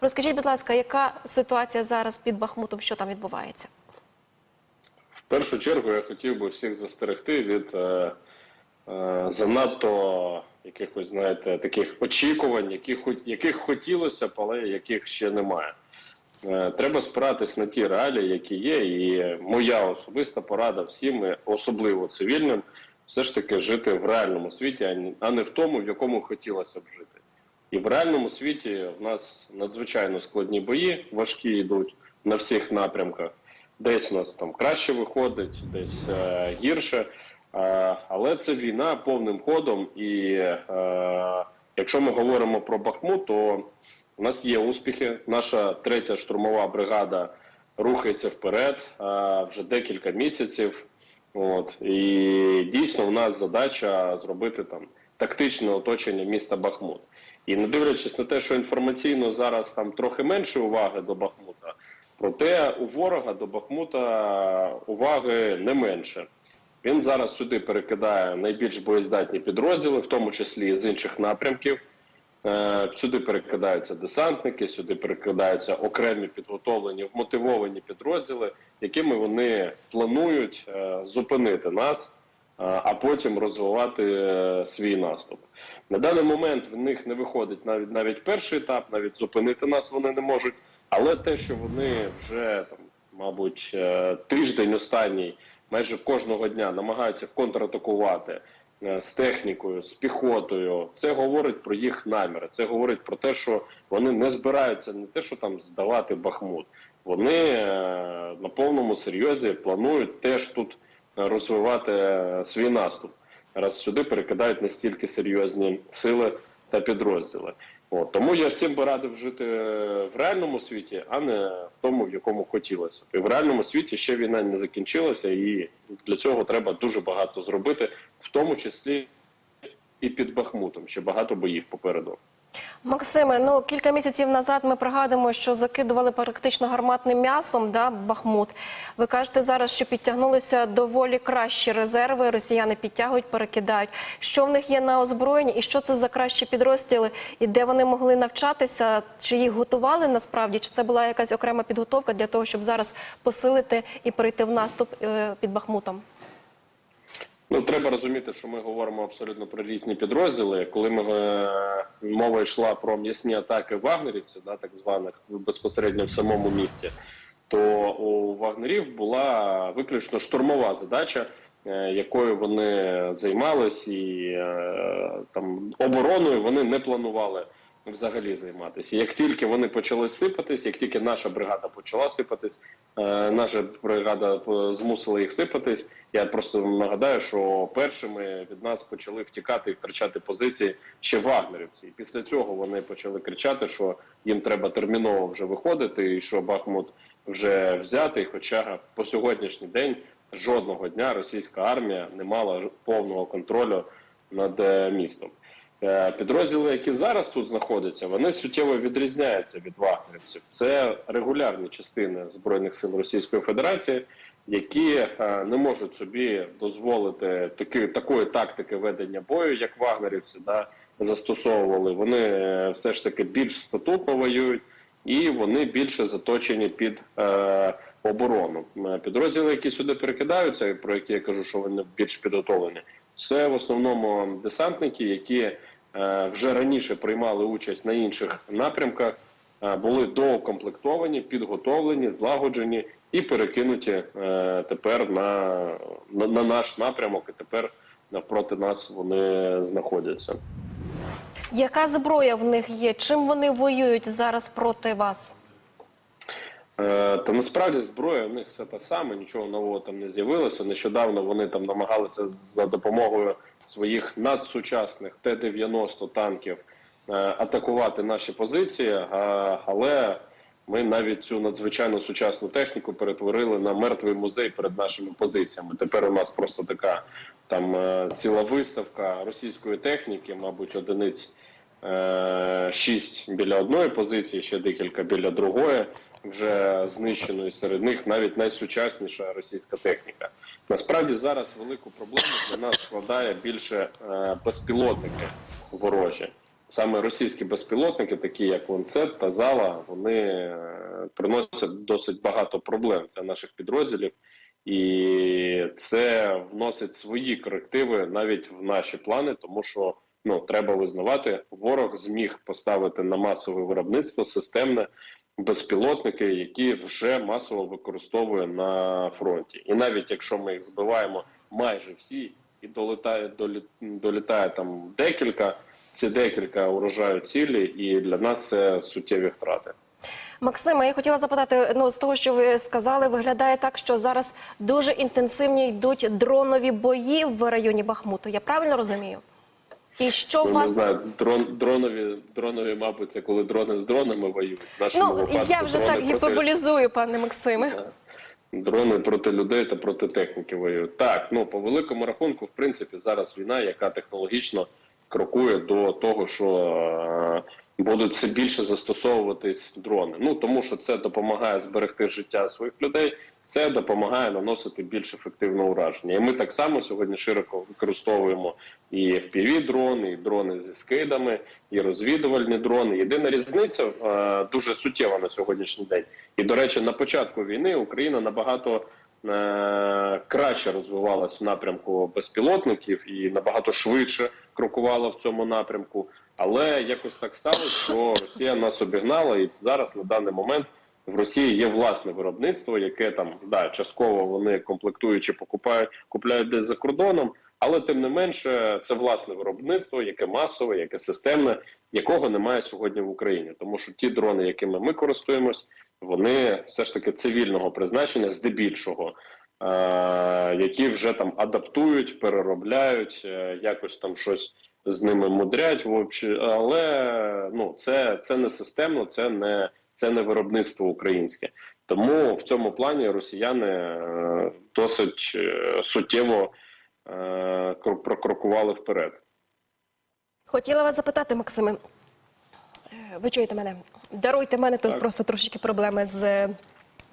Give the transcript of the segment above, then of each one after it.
Розкажіть, будь ласка, яка ситуація зараз під Бахмутом? Що там відбувається? В першу чергу я хотів би всіх застерегти від е, е, занадто якихось, знаєте, таких очікувань, яких, яких хотілося б, але яких ще немає. Е, треба спиратись на ті реалії, які є, і моя особиста порада всім, особливо цивільним, все ж таки жити в реальному світі, а не в тому, в якому хотілося б жити. І в реальному світі в нас надзвичайно складні бої, важкі йдуть на всіх напрямках. Десь у нас там краще виходить, десь е, гірше. Е, але це війна повним ходом. І е, якщо ми говоримо про Бахмут, то у нас є успіхи. Наша третя штурмова бригада рухається вперед е, вже декілька місяців. От і дійсно у нас задача зробити там тактичне оточення міста Бахмут. І не дивлячись на те, що інформаційно зараз там трохи менше уваги до Бахмута, проте у ворога до Бахмута уваги не менше. Він зараз сюди перекидає найбільш боєздатні підрозділи, в тому числі і з інших напрямків. Е, Сюди перекидаються десантники, сюди перекидаються окремі підготовлені, вмотивовані підрозділи, якими вони планують е, зупинити нас, е, а потім розвивати свій наступ. На даний момент в них не виходить навіть навіть перший етап, навіть зупинити нас вони не можуть. Але те, що вони вже там, мабуть, е, тиждень останній, майже кожного дня намагаються контратакувати е, з технікою, з піхотою, це говорить про їх наміри. Це говорить про те, що вони не збираються не те, що там здавати Бахмут. Вони е, на повному серйозі планують теж тут розвивати свій наступ. Раз сюди перекидають настільки серйозні сили та підрозділи. От тому я всім би радив жити в реальному світі, а не в тому, в якому хотілося. І в реальному світі ще війна не закінчилася, і для цього треба дуже багато зробити, в тому числі і під Бахмутом. Ще багато боїв попереду. Максиме, ну кілька місяців назад ми пригадуємо, що закидували практично гарматним м'ясом да, Бахмут. Ви кажете зараз, що підтягнулися доволі кращі резерви. Росіяни підтягують, перекидають. Що в них є на озброєнні, і що це за кращі підрозділи, і де вони могли навчатися? Чи їх готували насправді? Чи це була якась окрема підготовка для того, щоб зараз посилити і перейти в наступ е, під Бахмутом? Ну, треба розуміти, що ми говоримо абсолютно про різні підрозділи. Коли ми е, мова йшла про м'ясні атаки вагнерівців, да, так званих безпосередньо в самому місті, то у вагнерів була виключно штурмова задача, е, якою вони займались, і е, там обороною вони не планували взагалі займатися. Як тільки вони почали сипатись, як тільки наша бригада почала сипатись, е, наша бригада е, змусила їх сипатись. Я просто нагадаю, що першими від нас почали втікати і втрачати позиції ще вагнерівці. І після цього вони почали кричати, що їм треба терміново вже виходити, і що Бахмут вже взятий. Хоча по сьогоднішній день жодного дня російська армія не мала повного контролю над е, містом. Е, Підрозділи, які зараз тут знаходяться, вони суттєво відрізняються від вагнерівців. Це регулярні частини збройних сил Російської Федерації, які е, не можуть собі дозволити таки, такої тактики ведення бою, як вагнерівці, да, застосовували. Вони е, все ж таки більш статутно воюють і вони більше заточені під е, оборону. Підрозділи, які сюди перекидаються, про які я кажу, що вони більш підготовлені, це в основному десантники, які е, вже раніше приймали участь на інших напрямках, е, були доукомплектовані, підготовлені, злагоджені і перекинуті е, тепер на, на, на наш напрямок. І тепер навпроти нас вони знаходяться. Яка зброя в них є? Чим вони воюють зараз проти вас? Е, Та насправді зброя в них все те саме, нічого нового там не з'явилося. Нещодавно вони там намагалися за допомогою своїх надсучасних Т-90 танків е, атакувати наші позиції, але ми навіть цю надзвичайно сучасну техніку перетворили на мертвий музей перед нашими позиціями. Тепер у нас просто така там е, ціла виставка російської техніки, мабуть, одиниць шість біля одної позиції, ще декілька біля другої, вже знищеної серед них навіть найсучасніша російська техніка. Насправді зараз велику проблему для нас складає більше е, безпілотники ворожі. саме російські безпілотники, такі як Ланцет та Зала, вони е, приносять досить багато проблем для наших підрозділів, і це вносить свої корективи навіть в наші плани, тому що ну треба визнавати, ворог зміг поставити на масове виробництво системне безпілотники, які вже масово використовує на фронті. І навіть якщо ми їх збиваємо майже всі, і долітає долі, долітає там декілька, ці декілька урожаю цілі, і для нас це суттєві втрати. Максиме, я хотіла запитати, ну з того, що ви сказали, виглядає так, що зараз дуже інтенсивні йдуть дронові бої в районі Бахмуту. Я правильно розумію? І що Ну, у не вас знаю, дрон, дронові, дронові, мабуть, це коли дрони з дронами воюють. Нашому ну випадку я вже так проти- гіперболізую, пане Максиме. Дрони проти людей та проти техніки воюють. Так, ну по великому рахунку, в принципі, зараз війна, яка технологічно крокує до того, що е, будуть все більше застосовуватись дрони. Ну тому що це допомагає зберегти життя своїх людей. Це допомагає наносити більш ефективне ураження. І ми так само сьогодні широко використовуємо і fpv дрони, і дрони зі скидами, і розвідувальні дрони. Єдина різниця е, дуже суттєва на сьогоднішній день. І до речі, на початку війни Україна набагато е, краще розвивалась в напрямку безпілотників і набагато швидше крокувала в цьому напрямку. Але якось так сталося, що Росія нас обігнала, і зараз на даний момент в Росії є власне виробництво, яке там да частково вони комплектуючи покупають, купляють десь за кордоном. Але тим не менше, це власне виробництво, яке масове, яке системне, якого немає сьогодні в Україні. Тому що ті дрони, якими ми користуємось, вони все ж таки цивільного призначення, здебільшого, е- які вже там адаптують, переробляють, е- якось там щось з ними мудрять. але ну це, це не системно, це не це не виробництво українське. Тому в цьому плані росіяни е- досить е- суттєво е- прокрокували вперед. Хотіла вас запитати, Максиме. Ви чуєте мене? Даруйте мене тут Так. просто трошечки проблеми з,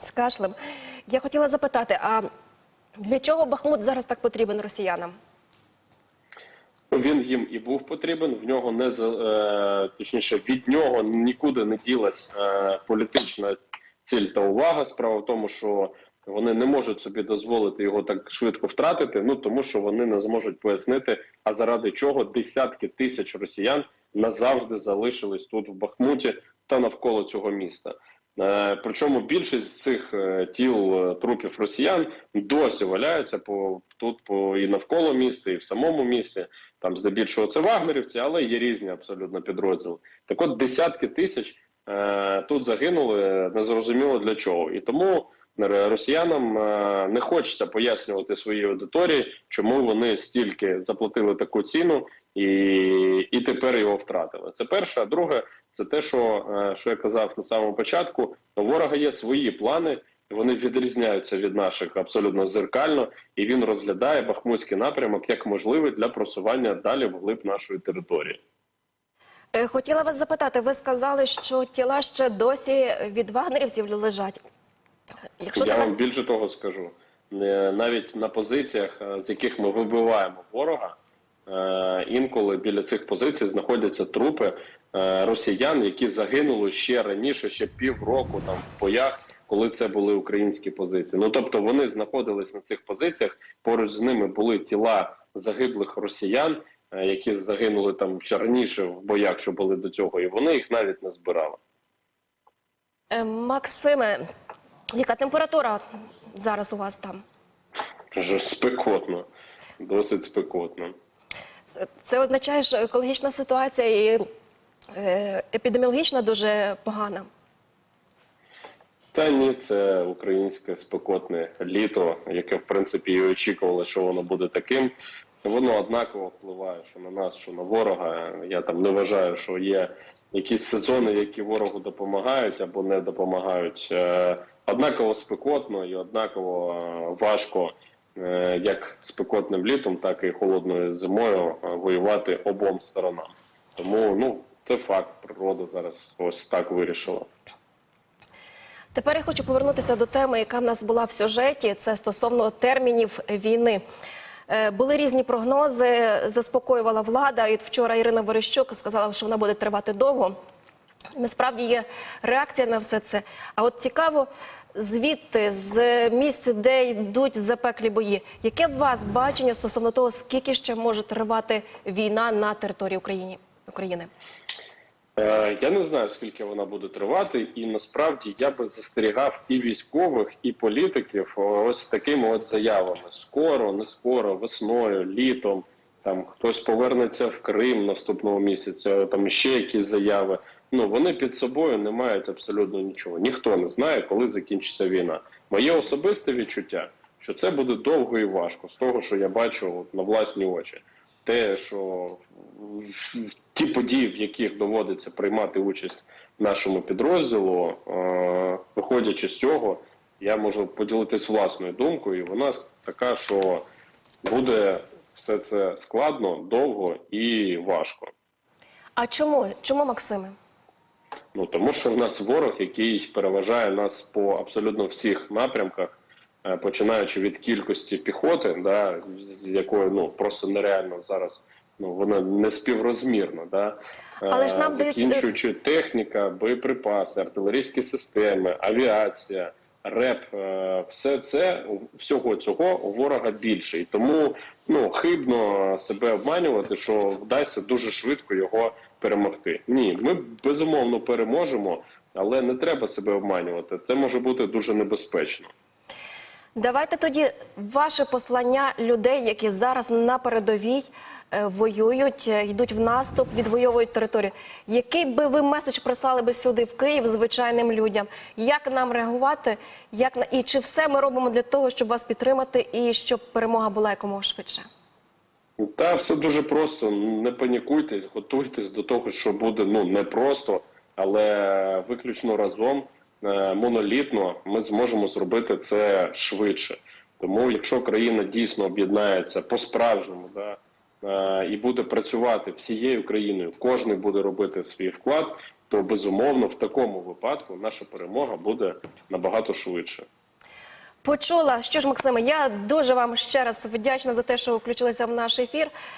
з кашлем. Я хотіла запитати, а для чого Бахмут зараз так потрібен росіянам? Він їм і був потрібен. В нього не е, точніше від нього нікуди не ділась е, політична ціль та увага. Справа в тому, що вони не можуть собі дозволити його так швидко втратити. Ну тому що вони не зможуть пояснити, а заради чого десятки тисяч росіян назавжди залишились тут в Бахмуті та навколо цього міста. Е, Причому більшість цих е, тіл е, трупів росіян досі валяються по тут, по і навколо міста, і в самому місті. Там здебільшого це вагнерівці, але є різні абсолютно підрозділи. Так от десятки тисяч е, тут загинули незрозуміло для чого. І тому росіянам е, не хочеться пояснювати своїй аудиторії, чому вони стільки заплатили таку ціну і, і тепер його втратили. Це перше. А друге, це те, що, е, що я казав на самому початку. У ворога є свої плани. Вони відрізняються від наших абсолютно зеркально, і він розглядає Бахмутський напрямок як можливий для просування далі вглиб нашої території. Е, Хотіла вас запитати, ви сказали, що тіла ще досі від вагнерівців лежать. Якщо Я така- вам більше того скажу, Е, навіть на позиціях, з яких ми вибиваємо ворога, інколи біля цих позицій знаходяться трупи е, росіян, які загинули ще раніше, ще півроку там в боях, коли це були українські позиції. Ну тобто вони знаходились на цих позиціях. Поруч з ними були тіла загиблих росіян, е, які загинули там ще раніше в боях, що були до цього, і вони їх навіть не збирали. Е, Максиме, яка температура зараз у вас там? Спекотно, досить спекотно. Це- означає, що екологічна ситуація і е, епідеміологічна дуже погана. Та ні, це українське спекотне літо, яке в принципі і очікували, що воно буде таким. Воно однаково впливає, що на нас, що на ворога. Я там не вважаю, що є якісь сезони, які ворогу допомагають або не допомагають. Е, Однаково спекотно і однаково е, важко, як спекотним літом, так і холодною зимою е, воювати обом сторонам. Тому ну це факт. Природа зараз ось так вирішила. Тепер я хочу повернутися до теми, яка в нас була в сюжеті. Це стосовно термінів війни. Е, Були різні прогнози, заспокоювала влада. І вчора Ірина Верещук сказала, що вона буде тривати довго. Насправді є реакція на все це. А от цікаво, звідти, з місць, де йдуть запеклі бої, яке у вас бачення стосовно того, скільки ще може тривати війна на території України? України? Е, Я не знаю, скільки вона буде тривати, і насправді я би застерігав і військових, і політиків ось такими от заявами: скоро, не скоро, весною, літом. Там хтось повернеться в Крим наступного місяця, там ще якісь заяви. Ну вони під собою не мають абсолютно нічого. Ніхто не знає, коли закінчиться війна. Моє особисте відчуття, що це буде довго і важко, з того, що я бачу на власні очі. Те, що ті події, в яких доводиться приймати участь нашому підрозділу, е, виходячи з цього, я можу поділитись власною думкою, і вона така, що буде все це складно, довго і важко. А чому? Чому, Максиме? Ну тому що в нас ворог, який переважає нас по абсолютно всіх напрямках, е, починаючи від кількості піхоти, да, з якою ну просто нереально зараз ну вона не співрозмірна, да. Е, Але ж нам дають- закінчуючи техніка, боєприпаси, артилерійські системи, авіація, РЕП, е, все це всього цього у ворога більше, і тому ну хибно себе обманювати, що вдасться дуже швидко його перемогти. Ні, ми безумовно переможемо, але не треба себе обманювати. Це може бути дуже небезпечно. Давайте тоді ваше послання людей, які зараз на передовій е, воюють, е, йдуть в наступ, відвоюють територію. Який би ви меседж прислали би сюди в Київ звичайним людям? Як нам реагувати? Як на і чи все ми робимо для того, щоб вас підтримати і щоб перемога була якомога швидше? Та все дуже просто. Не панікуйтесь, готуйтесь до того, що буде ну не просто, але виключно разом е, монолітно ми зможемо зробити це швидше. Тому, якщо країна дійсно об'єднається по-справжньому, да, е, і буде працювати всією країною, кожен буде робити свій вклад, то безумовно в такому випадку наша перемога буде набагато швидше. Почула, що ж, Максиме, я дуже вам ще раз вдячна за те, що ви включилися в наш ефір.